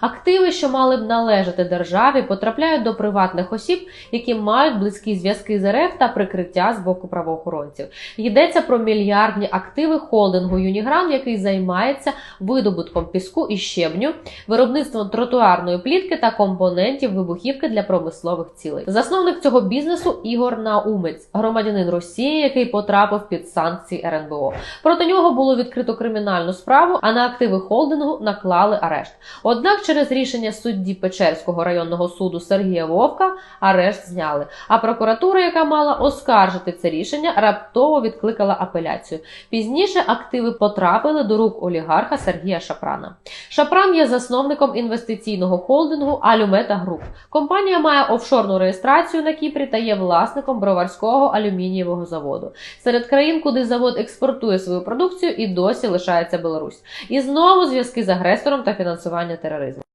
Активи, що мали б належати державі, потрапляють до приватних осіб, які мають близькі зв'язки з РФ та прикриття з боку правоохоронців. Йдеться про мільярдні активи холдингу Юніграм, який займається видобутком піску і щебню, виробництвом тротуарної плітки та компонентів вибухівки для промислових цілей. Засновник цього бізнесу Ігор Наумець, громадянин Росії, який потрапив під санкції РНБО. Проти нього було відкрито кримінальну справу, а на активи холдингу наклали арешт. Однак, через рішення судді Печерського районного суду Сергія Вовка арешт зняли. А прокуратура, яка мала оскаржити це рішення, раптово відкликала апеляцію. Пізніше активи потрапили до рук олігарха Сергія Шапрана. Шапран є засновником інвестиційного холдингу Алюмета Груп. Компанія має офшорну реєстрацію на Кіпрі та є власником броварського алюмінієвого заводу. Серед країн, куди завод експортує свою продукцію, і досі лишається Білорусь. І знову зв'язки з агресором та фінансування тероризму.